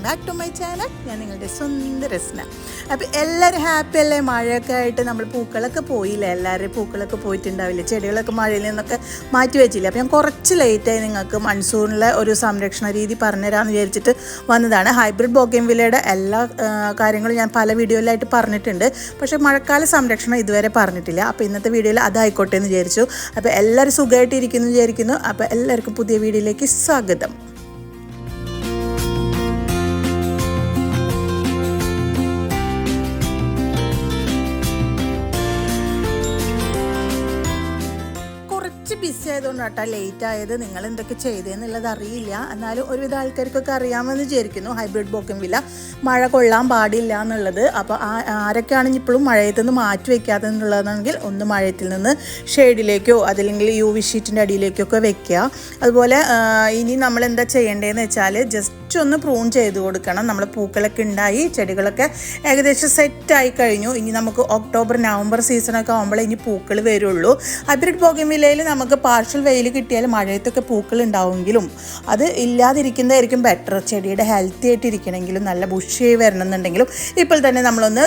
Welcome back to my channel ഞാൻ നിങ്ങളുടെ സ്വന്തം രസന. അപ്പോൾ എല്ലാവരും ഹാപ്പി അല്ലേ? മഴയൊക്കെ ആയിട്ട് നമ്മൾ പൂക്കളൊക്കെ പോയില്ലേ? എല്ലാവരും പൂക്കളൊക്കെ പോയിട്ടുണ്ടാവില്ലേ? ചെടികളൊക്കെ മഴയിൽ നിന്നൊക്കെ മാറ്റി വെച്ചില്ല? അപ്പോൾ ഞാൻ കുറച്ച് ലേറ്റായി നിങ്ങൾക്ക് മൺസൂണിലെ ഒരു സംരക്ഷണ രീതി പറഞ്ഞുതരാമെന്ന് വിചാരിച്ചിട്ട് വന്നതാണ്. ഹൈബ്രിഡ് ബോഗൻവില്ലയുടെ എല്ലാ കാര്യങ്ങളും ഞാൻ പല വീഡിയോയിലായിട്ട് പറഞ്ഞിട്ടുണ്ട്. പക്ഷേ മഴക്കാല സംരക്ഷണം ഇതുവരെ പറഞ്ഞിട്ടില്ല. അപ്പോൾ ഇന്നത്തെ വീഡിയോയിൽ അതായിക്കോട്ടെ എന്ന് വിചാരിച്ചു. അപ്പോൾ എല്ലാവരും സുഖമായിട്ടിരിക്കുന്നു വിചാരിക്കുന്നു. അപ്പോൾ എല്ലാവർക്കും പുതിയ വീഡിയോയിലേക്ക് സ്വാഗതം. ആയതുകൊണ്ട് കേട്ടോ ലേറ്റ് ആയത്. നിങ്ങൾ എന്തൊക്കെ ചെയ്തതെന്നുള്ളത് അറിയില്ല. എന്നാലും ഒരുവിധ ആൾക്കാർക്കൊക്കെ അറിയാമെന്ന് വിചാരിക്കുന്നു. ഹൈബ്രിഡ് ബോക്കൻവില്ല മഴ കൊള്ളാൻ പാടില്ല എന്നുള്ളത്. അപ്പോൾ ആരൊക്കെയാണെങ്കിൽ ഇപ്പോഴും മഴയത്ത് നിന്ന് മാറ്റി വയ്ക്കാതെ എന്നുള്ളതാണെങ്കിൽ ഒന്ന് മഴയത്തിൽ നിന്ന് ഷെയ്ഡിലേക്കോ അതല്ലെങ്കിൽ യു വി ഷീറ്റിന്റെ അടിയിലേക്കൊക്കെ വെക്കുക. അതുപോലെ ഇനി നമ്മൾ എന്താ ചെയ്യേണ്ടതെന്ന് വെച്ചാൽ ജസ്റ്റ് ഒന്ന് പ്രൂൺ ചെയ്ത് കൊടുക്കണം. നമ്മൾ പൂക്കളൊക്കെ ഉണ്ടായി ചെടികളൊക്കെ ഏകദേശം സെറ്റായി കഴിഞ്ഞു. ഇനി നമുക്ക് ഒക്ടോബർ നവംബർ സീസണൊക്കെ ആകുമ്പോൾ ഇനി പൂക്കൾ വരുള്ളൂ. ഹൈബ്രിഡ് ബോഗൻവില്ലയിൽ നമുക്ക് പാർഷ്യൽ വെയിൽ കിട്ടിയാൽ മഴയത്തൊക്കെ പൂക്കൾ ഉണ്ടാവുമെങ്കിലും അത് ഇല്ലാതിരിക്കുന്നതായിരിക്കും ബെറ്റർ ചെടിയുടെ ഹെൽത്തി ആയിട്ട് ഇരിക്കണമെങ്കിലും നല്ല ബുഷിയായി വരണമെന്നുണ്ടെങ്കിലും ഇപ്പോൾ തന്നെ നമ്മളൊന്ന്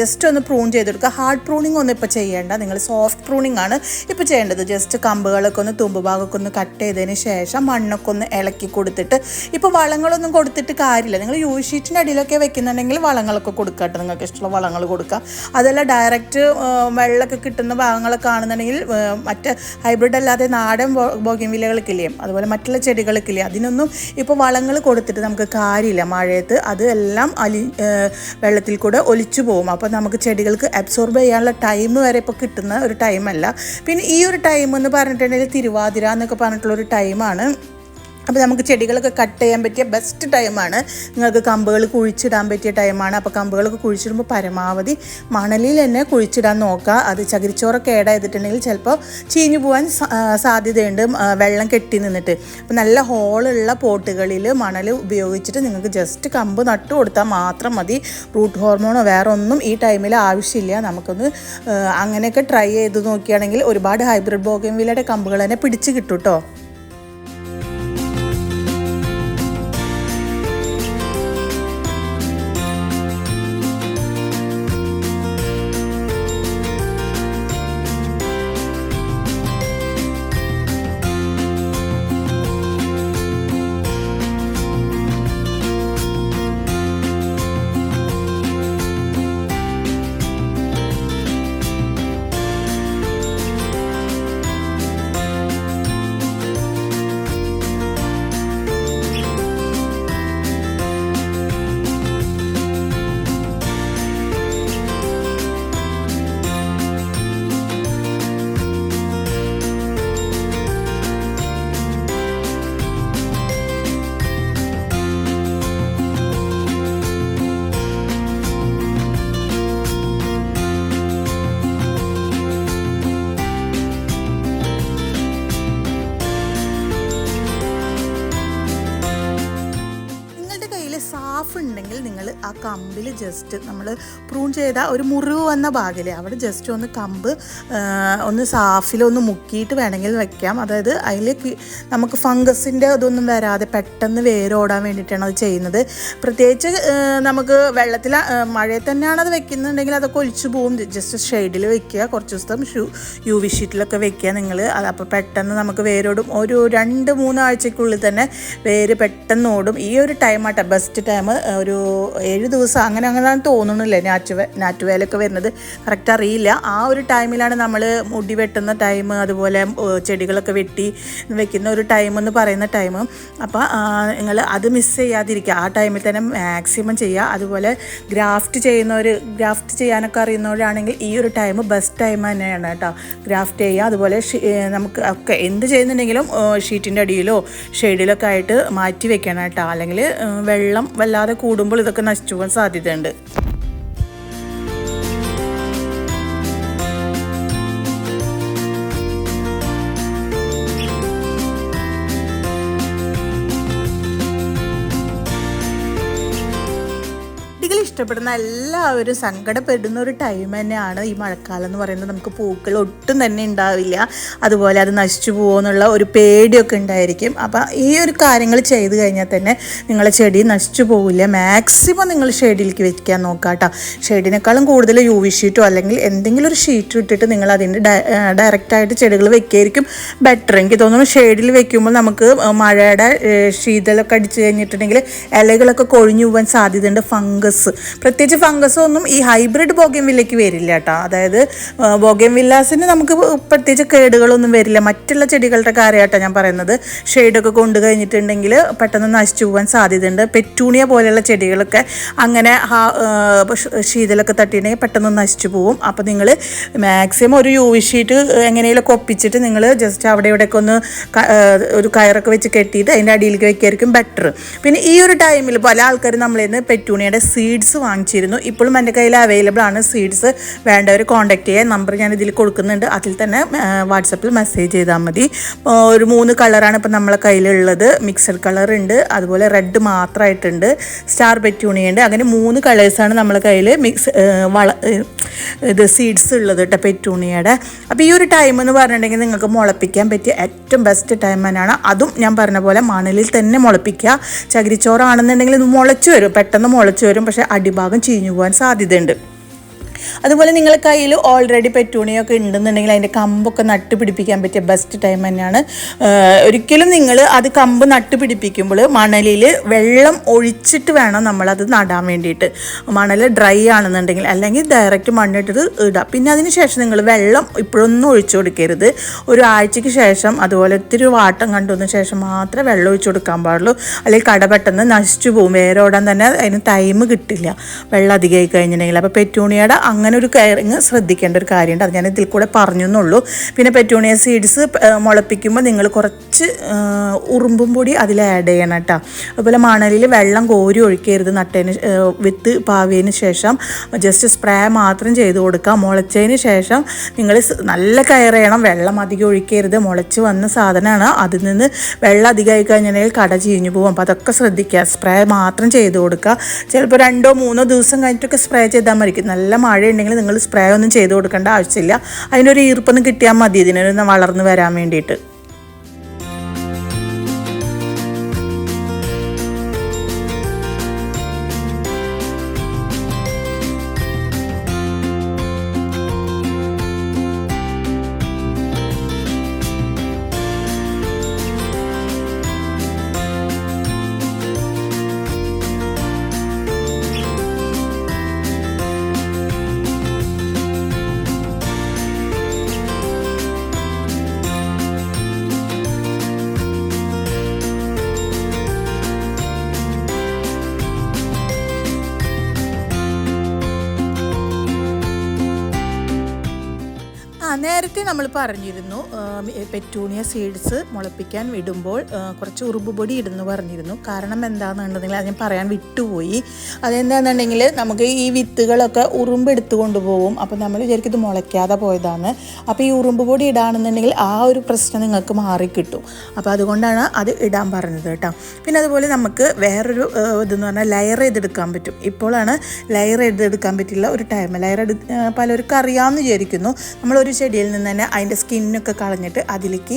ജസ്റ്റ് ഒന്ന് പ്രൂൺ ചെയ്തെടുക്കുക ഹാർഡ് പ്രൂണിംഗ് ഒന്നും ഇപ്പോൾ ചെയ്യേണ്ട. നിങ്ങൾ സോഫ്റ്റ് പ്രൂണിംഗ് ആണ് ഇപ്പോൾ ചെയ്യേണ്ടത്. ജസ്റ്റ് കമ്പുകളൊക്കെ ഒന്ന് തുമ്പ് ഭാഗമൊക്കെ ഒന്ന് കട്ട് ചെയ്തതിന് ശേഷം മണ്ണൊക്കെ ഒന്ന് ഇളക്കി കൊടുത്തിട്ട് ഇപ്പോൾ വളങ്ങളൊന്നും കൊടുത്തിട്ട് കാര്യമില്ല. നിങ്ങൾ യു ഷീറ്റിന്റെ അടിയിലൊക്കെ വെക്കുന്നുണ്ടെങ്കിൽ വളങ്ങളൊക്കെ കൊടുക്കുക കേട്ടോ. നിങ്ങൾക്ക് ഇഷ്ടമുള്ള വളങ്ങൾ കൊടുക്കുക അതല്ല ഡയറക്റ്റ് വെള്ളമൊക്കെ കിട്ടുന്ന ഭാഗങ്ങളൊക്കെ ആണെന്നുണ്ടെങ്കിൽ മറ്റ് ഹൈബ്രിഡ് അല്ലാതെ നാടൻ ബോഗിൻവില്ലകളൊക്കെ വിലകൾക്കില്ലേ അതുപോലെ മറ്റുള്ള ചെടികൾക്കില്ലേ? അതിനൊന്നും ഇപ്പോൾ വളങ്ങൾ കൊടുത്തിട്ട് നമുക്ക് കാര്യമില്ല. മഴയത്ത് അത് എല്ലാം അലി വെള്ളത്തിൽ കൂടെ ഒലിച്ചു പോകും. അപ്പോൾ നമുക്ക് ചെടികൾക്ക് അബ്സോർബ് ചെയ്യാനുള്ള ടൈം വരെ ഇപ്പോൾ കിട്ടുന്ന ഒരു ടൈമല്ല പിന്നെ ഈ ഒരു ടൈം എന്ന് പറഞ്ഞിട്ടുണ്ടെങ്കിൽ തിരുവാതിര എന്നൊക്കെ പറഞ്ഞിട്ടുള്ള ഒരു ടൈമാണ് അപ്പോൾ നമുക്ക് ചെടികളൊക്കെ കട്ട് ചെയ്യാൻ പറ്റിയ ബെസ്റ്റ് ടൈമാണ് നിങ്ങൾക്ക് കമ്പുകൾ കുഴിച്ചിടാൻ പറ്റിയ ടൈമാണ് അപ്പോൾ കമ്പുകളൊക്കെ കുഴിച്ചിടുമ്പോൾ പരമാവധി മണലിൽ തന്നെ കുഴിച്ചിടാൻ നോക്കുക. അത് ചകിരിച്ചോറൊക്കെ ഏടായിട്ടുണ്ടെങ്കിൽ ചിലപ്പോൾ ചീഞ്ഞു പോകാൻ സാധ്യതയുണ്ട്. വെള്ളം കെട്ടി നിന്നിട്ട്. അപ്പോൾ നല്ല ഹോളുള്ള പോട്ടുകളിൽ മണൽ ഉപയോഗിച്ചിട്ട് നിങ്ങൾക്ക് ജസ്റ്റ് കമ്പ് നട്ട് കൊടുത്താൽ മാത്രം മതി. റൂട്ട് ഹോർമോണോ വേറെ ഒന്നും ഈ ടൈമിൽ ആവശ്യമില്ല. നമുക്കൊന്ന് അങ്ങനെയൊക്കെ ട്രൈ ചെയ്ത് നോക്കുകയാണെങ്കിൽ ഒരുപാട് ഹൈബ്രിഡ് ബോഗൻവില്ലയുടെ കമ്പുകൾ തന്നെ പിടിച്ച് കിട്ടും കേട്ടോ നിങ്ങളുടെ കയ്യിൽ സാഫ് ഉണ്ടെങ്കിൽ നിങ്ങൾ ആ കമ്പിൽ ജസ്റ്റ് നമ്മൾ പ്രൂൺ ചെയ്ത ഒരു മുറിവ് വന്ന ഭാഗിൽ അവിടെ ജസ്റ്റ് ഒന്ന് കമ്പ് ഒന്ന് സാഫിലൊന്ന് മുക്കിയിട്ട് വേണമെങ്കിൽ വെക്കാം. അതായത് അതിൽ നമുക്ക് ഫംഗസിന്റെ ഇതൊന്നും വരാതെ പെട്ടെന്ന് വേരോടാൻ വേണ്ടിയിട്ടാണ് അത് ചെയ്യുന്നത്. പ്രത്യേകിച്ച് നമുക്ക് വെള്ളത്തിൽ മഴയിൽ തന്നെയാണ് അത് വെക്കുന്നുണ്ടെങ്കിൽ അതൊക്കെ ഒലിച്ചു പോകും ജസ്റ്റ് ഷെയ്ഡിൽ വെക്കുക കുറച്ച് ദിവസം ഷൂ യു വി ഷീറ്റിലൊക്കെ വെക്കുക നിങ്ങൾ. അത് അപ്പോൾ പെട്ടെന്ന് നമുക്ക് വേരോടും. ഒരു രണ്ട് മൂന്നാഴ്ചക്കുള്ളിൽ തന്നെ വേര് പെട്ടെന്ന് ഓടും. ഈ ഒരു ടൈം ആട്ടെ ബെസ്റ്റ് ടൈം ഒരു ഏഴ് ദിവസം അങ്ങനെ അങ്ങനെ തോന്നുന്നില്ലേ നാറ്റുവേ നാറ്റുവേലൊക്കെ വരുന്നത്. കറക്റ്റ് അറിയില്ല. ആ ഒരു ടൈമിലാണ് നമ്മൾ മുടി വെട്ടുന്ന ടൈം അതുപോലെ ചെടികളൊക്കെ വെട്ടി വെക്കുന്ന ഒരു ടൈം എന്ന് പറയുന്ന ടൈം അപ്പോൾ നിങ്ങൾ അത് മിസ് ചെയ്യാതിരിക്കുക. ആ ടൈമിൽ തന്നെ മാക്സിമം ചെയ്യുക. അതുപോലെ ഗ്രാഫ്റ്റ് ചെയ്യുന്നവർ ഗ്രാഫ്റ്റ് ചെയ്യാനൊക്കെ അറിയുന്നവരാണെങ്കിൽ ഈ ഒരു ടൈം ബെസ്റ്റ് ടൈം തന്നെയാണ് കേട്ടോ. ഗ്രാഫ്റ്റ് ചെയ്യുക. അതുപോലെ നമുക്ക് ഒക്കെ എന്ത് ചെയ്യുന്നുണ്ടെങ്കിലും ഷീറ്റിന്റെ അടിയിലോ ഷെയ്ഡിലൊക്കെ ആയിട്ട് മാറ്റി വെക്കണം കേട്ടോ. അല്ലെങ്കിൽ വെള്ളം വല്ലാതെ കൂടുമ്പോൾ ഇതൊക്കെ നശിച്ചു പോകാൻ സാധ്യതയുണ്ട്. ഇഷ്ടപ്പെടുന്ന എല്ലാവരും സങ്കടപ്പെടുന്ന ഒരു ടൈം തന്നെയാണ് ഈ മഴക്കാലം എന്ന് പറയുന്നത്. നമുക്ക് പൂക്കൾ ഒട്ടും തന്നെ ഉണ്ടാവില്ല. അതുപോലെ അത് നശിച്ചു പോകുമെന്നുള്ള ഒരു പേടിയൊക്കെ ഉണ്ടായിരിക്കും. അപ്പം ഈ ഒരു കാര്യങ്ങൾ ചെയ്ത് കഴിഞ്ഞാൽ തന്നെ നിങ്ങളെ ചെടി നശിച്ചു പോകില്ല മാക്സിമം നിങ്ങൾ ഷെയ്ഡിലേക്ക് വെക്കാൻ നോക്കുക കേട്ടോ ഷെയ്ഡിനേക്കാളും കൂടുതൽ യു വി ഷീറ്റോ അല്ലെങ്കിൽ എന്തെങ്കിലും ഒരു ഷീറ്റ് ഇട്ടിട്ട് നിങ്ങൾ അതിന്റെ ഡയറക്റ്റായിട്ട് ചെടികൾ വെക്കുകയായിരിക്കും ബെറ്റർ എനിക്ക് തോന്നുന്നു ഷെയ്ഡിൽ വെക്കുമ്പോൾ നമുക്ക് മഴയുടെ ശീതലൊക്കെ അടിച്ചു കഴിഞ്ഞിട്ടുണ്ടെങ്കിൽ ഇലകളൊക്കെ കൊഴിഞ്ഞു പോകാൻ സാധ്യതയുണ്ട്. ഫംഗസ് പ്രത്യേകിച്ച് ഫംഗസ് ഒന്നും ഈ ഹൈബ്രിഡ് ബോഗൻവില്ലയ്ക്ക് വരില്ല കേട്ടോ. അതായത് ബോഗൻവില്ലാസിന് നമുക്ക് പ്രത്യേകിച്ച് കേടുകളൊന്നും വരില്ല. മറ്റുള്ള ചെടികളുടെ കാര്യമായിട്ടാണ് ഞാൻ പറയുന്നത്. ഷെയ്ഡൊക്കെ കൊണ്ടു കഴിഞ്ഞിട്ടുണ്ടെങ്കിൽ പെട്ടെന്ന് നശിച്ചു പോകാൻ സാധ്യതയുണ്ട്. പെറ്റൂണിയ പോലെയുള്ള ചെടികളൊക്കെ അങ്ങനെ ശീതലൊക്കെ തട്ടിയിട്ടുണ്ടെങ്കിൽ പെട്ടെന്ന് നശിച്ചു പോകും അപ്പോൾ നിങ്ങൾ മാക്സിമം ഒരു യു വി ഷീറ്റ് എങ്ങനെയൊക്കെ ഒപ്പിച്ചിട്ട് നിങ്ങൾ ജസ്റ്റ് അവിടെ ഇവിടെയൊക്കെ ഒന്ന് ഒരു കയറൊക്കെ വെച്ച് കെട്ടിയിട്ട് അതിന്റെ അടിയിലേക്ക് വെക്കായിരിക്കും ബെറ്റർ പിന്നെ ഈ ഒരു ടൈമിൽ പല ആൾക്കാരും നമ്മളിൽ നിന്ന് പെറ്റൂണിയുടെ സീഡ്സ് വാങ്ങിച്ചിരുന്നു. ഇപ്പോഴും എന്റെ കയ്യിൽ അവൈലബിൾ ആണ്. സീഡ്സ് വേണ്ടവർ കോൺടാക്ട് ചെയ്യാൻ നമ്പർ ഞാൻ ഇതിൽ കൊടുക്കുന്നുണ്ട്. അതിൽ തന്നെ വാട്സപ്പിൽ മെസ്സേജ് ചെയ്താൽ മതി. ഒരു മൂന്ന് കളറാണ് ഇപ്പോൾ നമ്മളെ കയ്യിലുള്ളത്. മിക്സഡ് കളർ ഉണ്ട്. അതുപോലെ റെഡ് മാത്രമായിട്ടുണ്ട്. സ്റ്റാർ പെറ്റൂണിയ ഉണ്ട് അങ്ങനെ മൂന്ന് കളേഴ്സാണ് നമ്മളെ കയ്യിൽ മിക്സ് വള ഇത് സീഡ്സ് ഉള്ളത് കേട്ടോ പെറ്റൂണിയയുടെ. അപ്പോൾ ഈ ഒരു ടൈം എന്ന് പറഞ്ഞിട്ടുണ്ടെങ്കിൽ നിങ്ങൾക്ക് മുളപ്പിക്കാൻ പറ്റിയ ഏറ്റവും ബെസ്റ്റ് ടൈം തന്നെയാണ്. അതും ഞാൻ പറഞ്ഞ പോലെ മണലിൽ തന്നെ മുളപ്പിക്കുക. ചകിരിച്ചോറാണെന്നുണ്ടെങ്കിൽ ഇത് മുളച്ചു വരും പെട്ടെന്ന് മുളച്ചു വരും പക്ഷേ അടിഭാഗം ചീഞ്ഞു പോകാൻ സാധ്യതയുണ്ട്. അതുപോലെ നിങ്ങളുടെ കയ്യിൽ ഓൾറെഡി പെറ്റൂണിയൊക്കെ ഉണ്ടെന്നുണ്ടെങ്കിൽ അതിന്റെ കമ്പൊക്കെ നട്ട് പിടിപ്പിക്കാൻ പറ്റിയ ബെസ്റ്റ് ടൈം തന്നെയാണ്. ഒരിക്കലും നിങ്ങൾ അത് കമ്പ് നട്ട് പിടിപ്പിക്കുമ്പോൾ മണലിൽ വെള്ളം ഒഴിച്ചിട്ട് വേണം നമ്മളത് നടാൻ വേണ്ടിയിട്ട്. മണൽ ഡ്രൈ ആണെന്നുണ്ടെങ്കിൽ അല്ലെങ്കിൽ ഡയറക്റ്റ് മണ്ണിട്ടിട്ട് ഇടാം. പിന്നെ അതിന് ശേഷം നിങ്ങൾ വെള്ളം ഇപ്പോഴൊന്നും ഒഴിച്ചു കൊടുക്കരുത്. ഒരു ആഴ്ചയ്ക്ക് ശേഷം അതുപോലെ ഒത്തിരി വാട്ടം കണ്ടുവന്ന ശേഷം മാത്രമേ വെള്ളം ഒഴിച്ചു കൊടുക്കാൻ പാടുള്ളൂ. അല്ലെങ്കിൽ കട പെട്ടെന്ന് നശിച്ചു പോകും. വേറെ ഓടാൻ തന്നെ അതിന് ടൈം കിട്ടില്ല. വെള്ളം അധികമായി കഴിഞ്ഞിട്ടുണ്ടെങ്കിൽ. അപ്പോൾ പെറ്റൂണിയുടെ അങ്ങനെ ഒരു കയറിങ് ശ്രദ്ധിക്കേണ്ട ഒരു കാര്യമുണ്ട്. അത് ഞാൻ ഇതിൽ കൂടെ പറഞ്ഞു എന്നുള്ളൂ പിന്നെ പെറ്റൂണിയ സീഡ്സ് മുളപ്പിക്കുമ്പോൾ നിങ്ങൾ കുറച്ച് ഉറുമ്പും പൊടി അതിൽ ആഡ് ചെയ്യണം കേട്ടോ. അതുപോലെ മണലിൽ വെള്ളം കോരി ഒഴിക്കരുത് നട്ടതിന് വിത്ത് പാവിയതിന് ശേഷം. ജസ്റ്റ് സ്പ്രേ മാത്രം ചെയ്ത് കൊടുക്കുക. മുളച്ചതിന് ശേഷം നിങ്ങൾ നല്ല കയർ ചെയ്യണം. വെള്ളം അധികം ഒഴിക്കരുത്. മുളച്ച് വന്ന സാധനമാണ്. അതിൽ നിന്ന് വെള്ളം അധികമായി കഴിഞ്ഞിട്ടുണ്ടെങ്കിൽ കട ചീഞ്ഞു പോകും. അപ്പോൾ അതൊക്കെ ശ്രദ്ധിക്കുക. സ്പ്രേ മാത്രം ചെയ്ത് കൊടുക്കുക. ചിലപ്പോൾ രണ്ടോ മൂന്നോ ദിവസം കഴിഞ്ഞിട്ടൊക്കെ സ്പ്രേ ചെയ്താൽ മതി. നല്ല മഴ ഉണ്ടെങ്കിൽ നിങ്ങൾ സ്പ്രേ ഒന്നും ചെയ്ത് കൊടുക്കേണ്ട ആവശ്യമില്ല. അതിനൊരു ഈർപ്പൊന്നും കിട്ടിയാൽ മതി. ഇതിനൊന്ന് വളർന്നു വരാൻ വേണ്ടിയിട്ട്. നേരത്തെ നമ്മൾ പറഞ്ഞിരുന്നു. പെറ്റൂണിയ സീഡ്സ് മുളപ്പിക്കാൻ വിടുമ്പോൾ കുറച്ച് ഉറുമ്പുപൊടി ഇടുന്നു പറഞ്ഞിരുന്നു. കാരണം എന്താണെന്നുണ്ടെങ്കിൽ അത് ഞാൻ പറയാൻ വിട്ടുപോയി. അതെന്താണെന്നുണ്ടെങ്കിൽ നമുക്ക് ഈ വിത്തുകളൊക്കെ ഉറുമ്പ് എടുത്തു കൊണ്ടുപോകും. അപ്പോൾ നമ്മൾ വിചാരിക്കും ഇത് മുളയ്ക്കാതെ പോയതാണ്. അപ്പോൾ ഈ ഉറുമ്പ് പൊടി ഇടാണെന്നുണ്ടെങ്കിൽ ആ ഒരു പ്രശ്നം നിങ്ങൾക്ക് മാറിക്കിട്ടും. അപ്പോൾ അതുകൊണ്ടാണ് അത് ഇടാൻ പറഞ്ഞത് കേട്ടോ. പിന്നെ അതുപോലെ നമുക്ക് വേറൊരു ഇതെന്ന് പറഞ്ഞാൽ ലെയർ ചെയ്തെടുക്കാൻ പറ്റും. ഇപ്പോഴാണ് ലെയർ ചെയ്തെടുക്കാൻ പറ്റില്ല ഒരു ടൈം. ലെയർ എടു പലർക്കും അറിയാമെന്ന് വിചാരിക്കുന്നു. നമ്മളൊരു ചെടിയിൽ നിന്ന് തന്നെ അതിന്റെ സ്കിന്നൊക്കെ കളഞ്ഞിട്ട് അതിലേക്ക്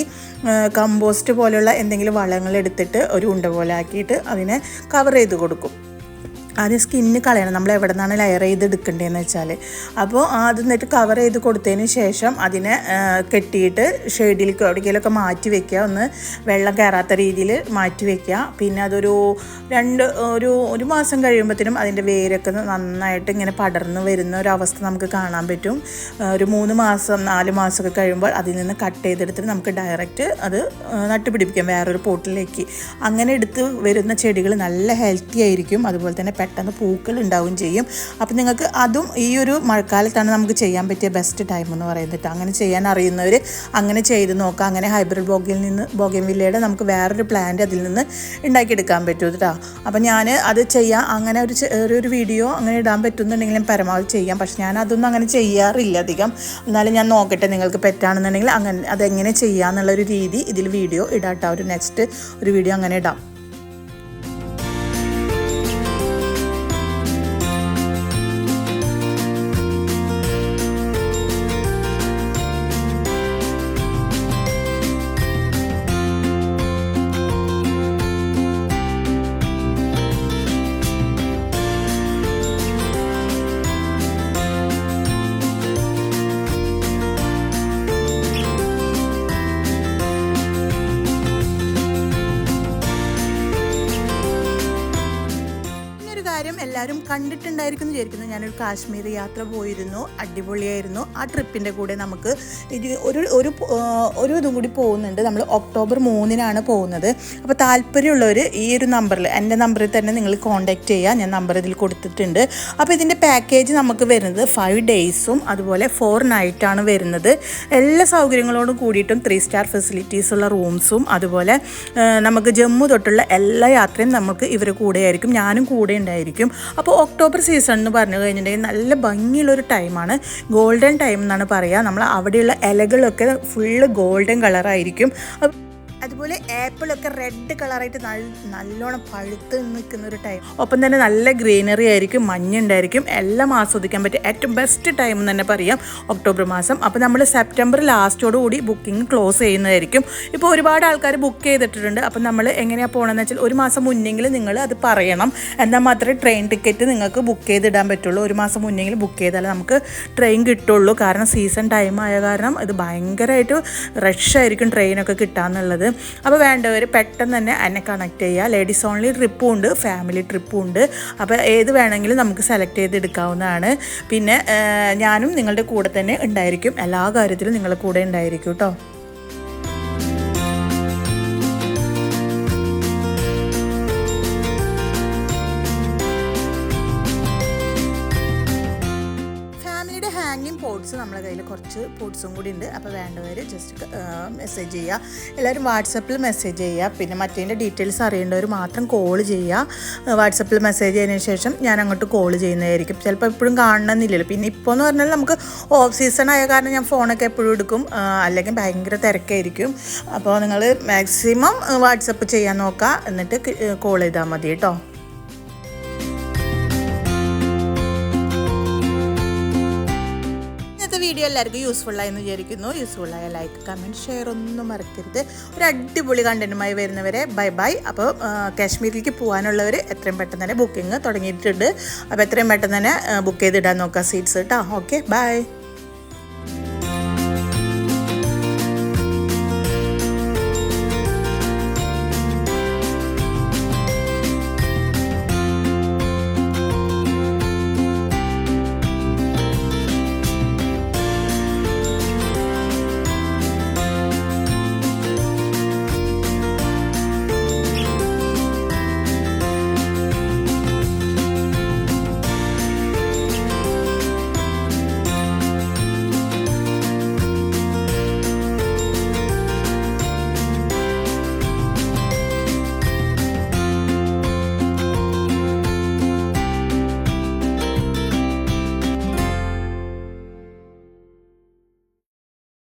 കമ്പോസ്റ്റ് പോലെയുള്ള എന്തെങ്കിലും വളങ്ങൾ എടുത്തിട്ട് ഒരു ഉണ്ട പോലെ ആക്കിയിട്ട് അതിനെ കവർ ചെയ്ത് കൊടുക്കും. ആദ്യം സ്കിന്ന് കളയണം. നമ്മൾ എവിടെ നിന്നാണ് ലെയർ ചെയ്ത് എടുക്കേണ്ടതെന്ന് വെച്ചാൽ അപ്പോൾ അത് എന്നിട്ട് കവർ ചെയ്ത് കൊടുത്തതിന് ശേഷം അതിനെ കെട്ടിയിട്ട് ഷെയ്ഡിലേക്ക് എവിടെയെങ്കിലുമൊക്കെ മാറ്റി വെക്കുക. ഒന്ന് വെള്ളം കയറാത്ത രീതിയിൽ മാറ്റി വെക്കുക. പിന്നെ അതൊരു രണ്ട് ഒരു ഒരു മാസം കഴിയുമ്പോഴത്തേനും അതിന്റെ വേരൊക്കെ നന്നായിട്ട് ഇങ്ങനെ പടർന്നു വരുന്ന ഒരു അവസ്ഥ നമുക്ക് കാണാൻ പറ്റും. ഒരു മൂന്ന് മാസം നാല് മാസമൊക്കെ കഴിയുമ്പോൾ അതിൽ നിന്ന് കട്ട് ചെയ്തെടുത്തിട്ട് നമുക്ക് ഡയറക്റ്റ് അത് നട്ടുപിടിപ്പിക്കാം വേറൊരു പോട്ടിലേക്ക്. അങ്ങനെ എടുത്ത് വരുന്ന ചെടികൾ നല്ല ഹെൽത്തി ആയിരിക്കും. അതുപോലെ തന്നെ പെട്ടെന്ന് പൂക്കൾ ഉണ്ടാവുകയും ചെയ്യും. അപ്പം നിങ്ങൾക്ക് അതും ഈ ഒരു മഴക്കാലത്താണ് നമുക്ക് ചെയ്യാൻ പറ്റിയ ബെസ്റ്റ് ടൈം എന്ന് പറയുന്നത് അങ്ങനെ ചെയ്യാൻ അറിയുന്നവർ അങ്ങനെ ചെയ്ത് നോക്കാം. അങ്ങനെ ഹൈബ്രിഡ് ബോഗിൽ നിന്ന് ബോഗൻ വില്ലയുടെ നമുക്ക് വേറൊരു പ്ലാന്റ് അതിൽ നിന്ന് ഉണ്ടാക്കിയെടുക്കാൻ പറ്റും കേട്ടോ. അപ്പം ഞാൻ അത് ചെയ്യാം. അങ്ങനെ ഒരു ഒരു- ഒരു വീഡിയോ അങ്ങനെ ഇടാൻ പറ്റുന്നുണ്ടെങ്കിലും പരമാവധി ചെയ്യാം. പക്ഷെ ഞാൻ അതൊന്നും അങ്ങനെ ചെയ്യാറില്ല അധികം. എന്നാലും ഞാൻ നോക്കട്ടെ നിങ്ങൾക്ക് പറ്റാണെന്നുണ്ടെങ്കിൽ അങ്ങനെ അതെങ്ങനെ ചെയ്യാന്നുള്ളൊരു രീതി ഇതിൽ വീഡിയോ ഇടാം കേട്ടോ. ഒരു നെക്സ്റ്റ് ഒരു വീഡിയോ അങ്ങനെ ഇടാം. എല്ലാവരും കണ്ടിട്ടുണ്ടായിരിക്കും വിചാരിക്കുന്നു. ഞാനൊരു കാശ്മീർ യാത്ര പോയിരുന്നു. അടിപൊളിയായിരുന്നു. ആ ട്രിപ്പിന്റെ കൂടെ നമുക്ക് ഒരു ഒരു ഒരു ഇതും കൂടി പോകുന്നുണ്ട്. നമ്മൾ ഒക്ടോബർ മൂന്നിനാണ് പോകുന്നത്. അപ്പോൾ താല്പര്യമുള്ളവർ ഈ ഒരു നമ്പറിൽ എന്റെ നമ്പറിൽ തന്നെ നിങ്ങൾ കോൺടാക്റ്റ് ചെയ്യുക. ഞാൻ നമ്പർ ഇതിൽ കൊടുത്തിട്ടുണ്ട്. അപ്പോൾ ഇതിന്റെ പാക്കേജ് നമുക്ക് വരുന്നത് ഫൈവ് ഡേയ്സും അതുപോലെ ഫോർ നൈറ്റാണ് വരുന്നത്. എല്ലാ സൗകര്യങ്ങളോടും കൂടിയിട്ടും ത്രീ സ്റ്റാർ ഫെസിലിറ്റീസ് ഉള്ള റൂംസും അതുപോലെ നമുക്ക് ജമ്മു തൊട്ടുള്ള എല്ലാ യാത്രയും നമുക്ക് ഇവർ കൂടെ ആയിരിക്കും ഞാനും കൂടെ ഉണ്ടായിരിക്കും. അപ്പോൾ ഒക്ടോബർ സീസൺ എന്ന് പറഞ്ഞു കഴിഞ്ഞിട്ടുണ്ടെങ്കിൽ നല്ല ഭംഗിയുള്ളൊരു ടൈമാണ്. ഗോൾഡൻ ടൈം എന്നാണ് പറയുക. നമ്മൾ അവിടെയുള്ള ഇലകളൊക്കെ ഫുള്ള് ഗോൾഡൻ കളറായിരിക്കും അതുപോലെ ആപ്പിളൊക്കെ റെഡ് കളറായിട്ട് നല്ല നല്ലോണം പഴുത്ത് നിൽക്കുന്ന ഒരു ടൈം ഒപ്പം തന്നെ നല്ല ഗ്രീനറി ആയിരിക്കും മഞ്ഞുണ്ടായിരിക്കും എല്ലാം ആസ്വദിക്കാൻ പറ്റും ഏറ്റവും ബെസ്റ്റ് ടൈം എന്ന് തന്നെ പറയാം ഒക്ടോബർ മാസം. അപ്പോൾ നമ്മൾ സെപ്റ്റംബർ ലാസ്റ്റോടുകൂടി ബുക്കിംഗ് ക്ലോസ് ചെയ്യുന്നതായിരിക്കും. ഇപ്പോൾ ഒരുപാട് ആൾക്കാർ ബുക്ക് ചെയ്തിട്ടുണ്ട് അപ്പോൾ നമ്മൾ എങ്ങനെയാണ് പോകണമെന്ന് വെച്ചാൽ ഒരു മാസം മുന്നെങ്കിൽ നിങ്ങൾ അത് പറയണം. എന്നാൽ മാത്രമേ ട്രെയിൻ ടിക്കറ്റ് നിങ്ങൾക്ക് ബുക്ക് ചെയ്തിടാൻ പറ്റുള്ളൂ. ഒരു മാസം മുന്നെങ്കിൽ ബുക്ക് ചെയ്താലേ നമുക്ക് ട്രെയിൻ കിട്ടുള്ളൂ. കാരണം സീസൺ ടൈം ആയ കാരണം ഇത് ഭയങ്കരമായിട്ട് റഷായിരിക്കും ട്രെയിനൊക്കെ അപ്പോൾ വേണ്ടവർ പെട്ടെന്ന് തന്നെ എന്നെ കണക്ട് ചെയ്യുക ലേഡീസ് ഓൺലി ട്രിപ്പും ഉണ്ട് ഫാമിലി ട്രിപ്പും ഉണ്ട്. അപ്പോൾ ഏത് വേണമെങ്കിലും നമുക്ക് സെലക്ട് ചെയ്തെടുക്കാവുന്നതാണ്. പിന്നെ ഞാനും നിങ്ങളുടെ കൂടെ തന്നെ ഉണ്ടായിരിക്കും. എല്ലാ കാര്യത്തിലും നിങ്ങളുടെ കൂടെ ഉണ്ടായിരിക്കും കേട്ടോ കുറച്ച് പോട്ട്സും കൂടി ഉണ്ട്. അപ്പോൾ വേണ്ടവർ ജസ്റ്റ് മെസ്സേജ് ചെയ്യുക എല്ലാവരും വാട്സപ്പിൽ മെസ്സേജ് ചെയ്യുക പിന്നെ മറ്റേതിന്റെ ഡീറ്റെയിൽസ് അറിയേണ്ടവർ മാത്രം കോൾ ചെയ്യുക വാട്സപ്പിൽ മെസ്സേജ് ചെയ്തതിന് ശേഷം ഞാൻ അങ്ങോട്ട് കോൾ ചെയ്യുന്നതായിരിക്കും. ചിലപ്പോൾ എപ്പോഴും കാണണമെന്നില്ലല്ലോ. പിന്നെ ഇപ്പോൾ എന്ന് പറഞ്ഞാൽ നമുക്ക് ഓഫ് സീസൺ ആയ കാരണം ഞാൻ ഫോണൊക്കെ എപ്പോഴും എടുക്കും. അല്ലെങ്കിൽ ഭയങ്കര തിരക്കായിരിക്കും. അപ്പോൾ നിങ്ങൾ മാക്സിമം വാട്സപ്പ് ചെയ്യാൻ നോക്കുക എന്നിട്ട് കോൾ ചെയ്താൽ മതി കേട്ടോ. വീഡിയോ എല്ലാവർക്കും യൂസ്ഫുൾ ആയെന്ന് വിചാരിക്കുന്നു. യൂസ്ഫുൾ ആയ ലൈക്ക് കമന്റ് ഷെയർ ഒന്നും മറക്കരുത്. ഒരു അടിപൊളി കണ്ടന്റുമായി വരുന്നവരെ ബൈ ബൈ അപ്പോൾ കാശ്മീരിലേക്ക് പോകാനുള്ളവർ എത്രയും പെട്ടെന്ന് തന്നെ ബുക്കിംഗ് തുടങ്ങിയിട്ടുണ്ട്. അപ്പോൾ എത്രയും പെട്ടെന്ന് തന്നെ ബുക്ക് ചെയ്തിടാൻ നോക്കുക സീറ്റ്സ് കേട്ടോ ഓക്കെ ബൈ